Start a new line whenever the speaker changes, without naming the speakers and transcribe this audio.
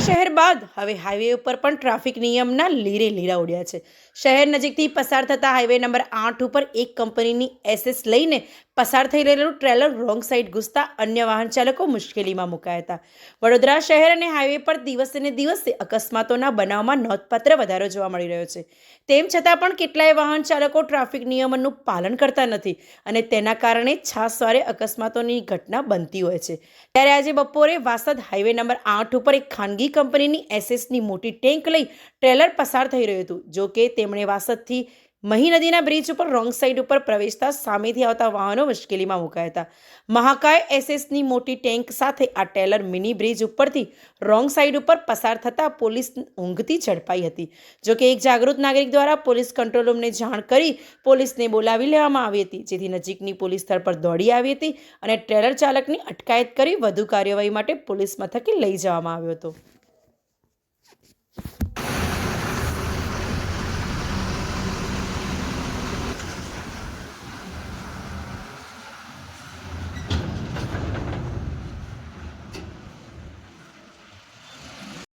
શહેર બાદ હવે હાઈવે ઉપર પણ ટ્રાફિક નિયમના લીરે લીરા ઉડ્યા છે. શહેર નજીકથી પસાર થતા હાઈવે નંબર આઠ ઉપર એક કંપનીની એસએસ લઈને પસાર થઈ રહેલું ટ્રેલર રોંગ સાઈડ ઘૂસતા અન્ય વાહન ચાલકો મુશ્કેલીમાં મુકાયા હતા. વડોદરા શહેર અને હાઈવે પર દિવસે ને દિવસે અકસ્માતોના બનાવમાં નોંધપાત્ર વધારો જોવા મળી રહ્યો છે. તેમ છતાં પણ કેટલાય વાહન ચાલકો ટ્રાફિક નિયમનનું પાલન કરતા નથી અને તેના કારણે છાસવારે અકસ્માતોની ઘટના બનતી હોય છે. ત્યારે આજે બપોરે વાસદ હાઈવે નંબર આઠ ઉપર એક ખાનગી કંપનીની એસએસની મોટી ટેન્ક લઈ ટ્રેલર પસાર થઈ રહ્યું હતું જો કે તેમણે વાસદથી મહી નદીના બ્રિજ ઉપર, રોંગ સાઈડ ઉપર પ્રવેશતા સામેથી આવતા વાહનો મુશ્કેલીમાં મુકાયા હતા. મહાકાય એસએસની મોટી ટેન્ક સાથે આ ટેલર મિની બ્રિજ ઉપરથી રોંગ સાઈડ ઉપર પસાર થતાં પોલીસ ઊંઘતી ઝડપાઈ હતી. જોકે એક જાગૃત નાગરિક દ્વારા પોલીસ કંટ્રોલ રૂમને જાણ કરી પોલીસને બોલાવી લેવામાં આવી હતી, જેથી નજીકની પોલીસ સ્થળ પર દોડી આવી હતી અને ટ્રેલર ચાલકની અટકાયત કરી વધુ કાર્યવાહી માટે પોલીસ મથકે લઈ જવામાં આવ્યો હતો.